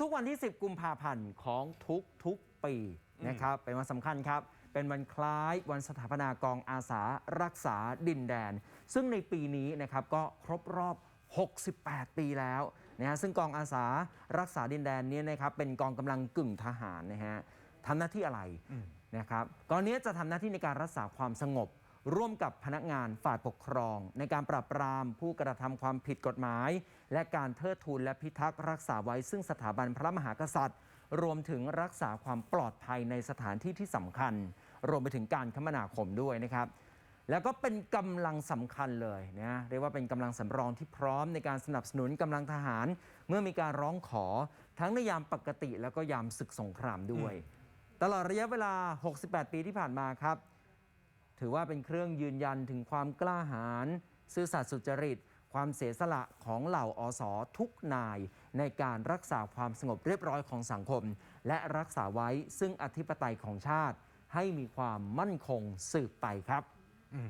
ทุกๆวันที่ 10 กุมภาพันธ์ของทุกๆปีนะครับ เป็นวันสำคัญครับ เป็นวันคล้ายวันสถาปนากองอาสารักษาดินแดน ซึ่งในปีนี้นะครับก็ครบรอบ 68 ปีแล้วนะฮะซึ่งกองอาสารักษาดินแดนเนี้นะครับเป็นกองกำลังกึ่งทหารนะฮะทำหน้าที่อะไรนะครับกองนี้จะทำหน้าที่ในการรักษาความสงบ ร่วมกับพนักงานฝ่ายปกครอง ในการปราบปรามผู้กระทำความผิดกฎหมาย และการเทิดทูนและพิทักษ์รักษาไว้ซึ่งสถาบันพระมหากษัตริย์ รวมถึงรักษาความปลอดภัยในสถานที่ที่สำคัญ รวมไปถึงการคมนาคมด้วยนะครับแล้วก็เป็นกำลังสำคัญเลยนะเรียกว่าเป็นกำลังสำรองที่พร้อมในการสนับสนุนกำลังทหาร เมื่อมีการร้องขอทั้งในยามปกติแล้วก็ยามศึกสงครามด้วย ตลอดระยะเวลา 68 ปีที่ผ่านมาครับ ถือว่าเป็นเครื่องยืนยันถึงความกล้าหาญซื่อสัตย์สุจริต ความเสียสละของเหล่าอสอทุกนาย ในการรักษาความสงบเรียบร้อยของสังคม และรักษาไว้ซึ่งอธิปไตยของชาติ ให้มีความมั่นคงสืบไปครับอื